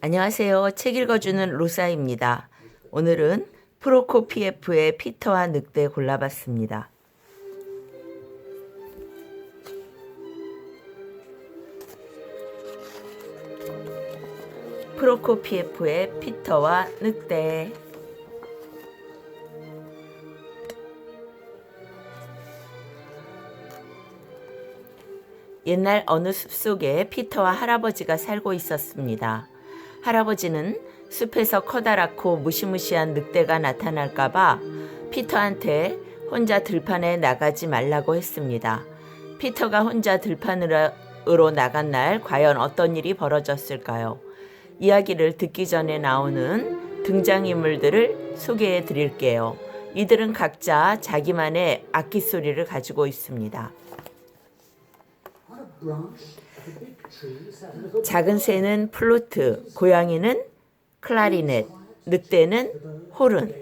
안녕하세요. 책 읽어주는 로사입니다. 오늘은 프로코피에프의 피터와 늑대 골라봤습니다. 프로코피에프의 피터와 늑대 옛날 어느 숲속에 피터와 할아버지가 살고 있었습니다. 할아버지는 숲에서 커다랗고 무시무시한 늑대가 나타날까봐 피터한테 혼자 들판에 나가지 말라고 했습니다. 피터가 혼자 들판으로 나간 날 과연 어떤 일이 벌어졌을까요? 이야기를 듣기 전에 나오는 등장인물들을 소개해 드릴게요. 이들은 각자 자기만의 악기 소리를 가지고 있습니다. 작은 새는 플루트, 고양이는 클라리넷, 늑대는 호른.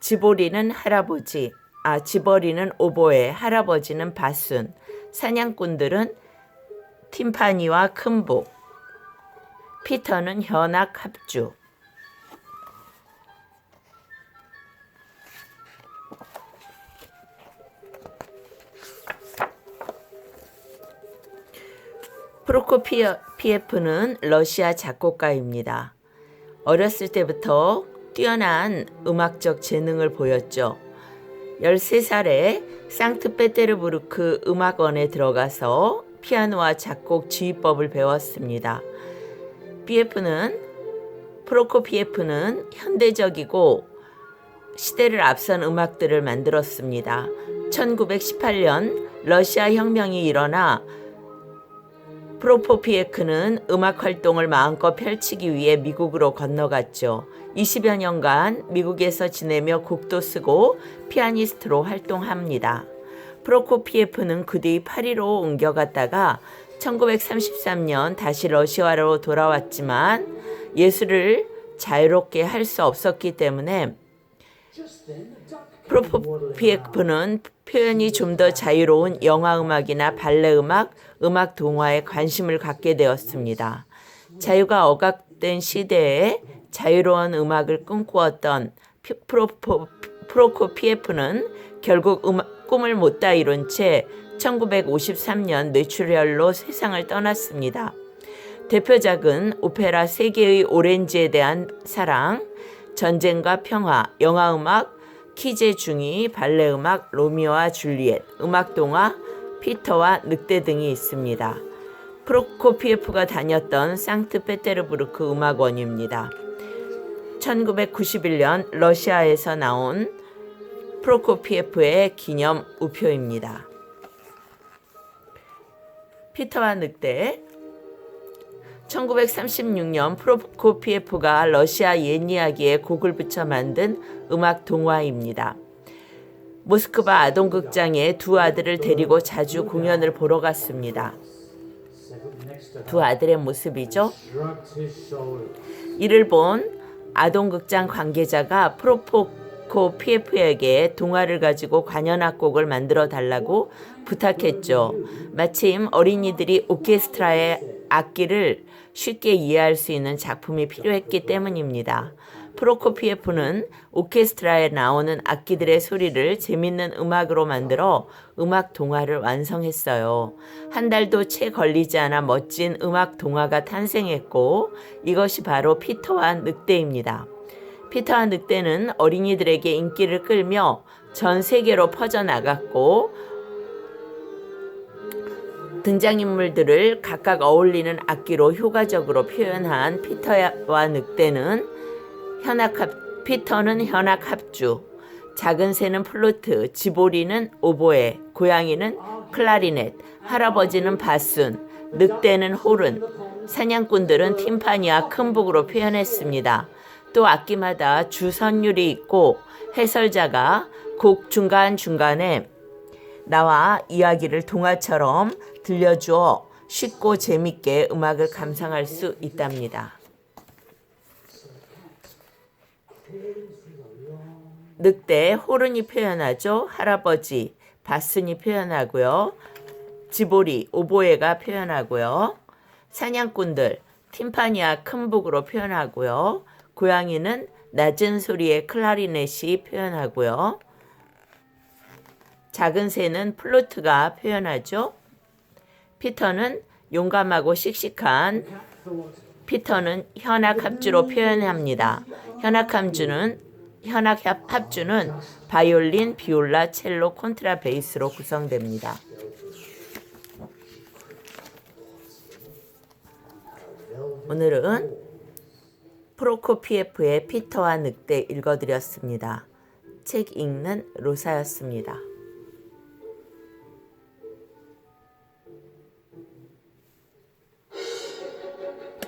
지보리는 할아버지, 아 지버리는 오보에, 할아버지는 바순, 사냥꾼들은 팀파니와 큰복, 피터는 현악 합주. 프로코피에프는 러시아 작곡가입니다. 어렸을 때부터 뛰어난 음악적 재능을 보였죠. 13살에 상트페테르부르크 음악원에 들어가서 피아노와 작곡 지휘법을 배웠습니다. 피에프는 프로코피에프는 현대적이고 시대를 앞선 음악들을 만들었습니다. 1918년 러시아 혁명이 일어나 프로포피에크는 음악 활동을 마음껏 펼치기 위해 미국으로 건너갔죠. 20여 년간 미국에서 지내며 곡도 쓰고 피아니스트로 활동합니다. 프로코피에프는 그 뒤 파리로 옮겨갔다가 1933년 다시 러시아로 돌아왔지만 예술을 자유롭게 할 수 없었기 때문에 프로포피에프는 표현이 좀 더 자유로운 영화 음악이나 발레 음악, 음악 동화에 관심을 갖게 되었습니다. 자유가 억압된 시대에 자유로운 음악을 꿈꾸었던 피- 프로포, 프로코피에프는 결국 음악, 꿈을 못 다 이룬 채 1953년 뇌출혈로 세상을 떠났습니다. 대표작은 오페라 세계의 오렌지에 대한 사랑, 전쟁과 평화, 영화 음악, 키제 중이, 발레 음악, 로미오와 줄리엣, 음악 동화, 피터와 늑대 등이 있습니다. 프로코피에프가 다녔던 상트페테르부르크 음악원입니다. 1991년 러시아에서 나온 프로코피에프의 기념 우표입니다. 피터와 늑대 1936년 프로코피에프가 러시아 옛 이야기에 곡을 붙여 만든 음악 동화입니다. 모스크바 아동극장에 두 아들을 데리고 자주 공연을 보러 갔습니다. 두 아들의 모습이죠. 이를 본 아동극장 관계자가 프로포코 PF에게 동화를 가지고 관현악곡을 만들어 달라고 부탁했죠. 마침 어린이들이 오케스트라의 악기를 쉽게 이해할 수 있는 작품이 필요했기 때문입니다. 프로코피에프는 오케스트라에 나오는 악기들의 소리를 재밌는 음악으로 만들어 음악 동화를 완성했어요. 한 달도 채 걸리지 않아 멋진 음악 동화가 탄생했고 이것이 바로 피터와 늑대입니다. 피터와 늑대는 어린이들에게 인기를 끌며 전 세계로 퍼져나갔고 등장인물들을 각각 어울리는 악기로 효과적으로 표현한 피터와 늑대는 현악합 피터는 현악 합주, 작은 새는 플루트, 지보리는 오보에, 고양이는 클라리넷, 할아버지는 바순, 늑대는 호른, 사냥꾼들은 팀파니와 큰 북으로 표현했습니다. 또 악기마다 주선율이 있고 해설자가 곡 중간 중간에 나와 이야기를 동화처럼 들려주어 쉽고 재밌게 음악을 감상할 수 있답니다. 늑대 호른이 표현하죠. 할아버지 바순이 표현하고요. 지보리, 오보에가 표현하고요. 사냥꾼들, 팀파니아 큰 북으로 표현하고요. 고양이는 낮은 소리의 클라리넷이 표현하고요. 작은 새는 플루트가 표현하죠. 피터는 용감하고 씩씩한 피터는 현악 합주로 표현합니다. 현악 합주는 현악 합- 합주는 바이올린, 비올라, 첼로, 콘트라 베이스로 구성됩니다. 오늘은 프로코피에프의 피터와 늑대 읽어드렸습니다. 책 읽는 로사였습니다.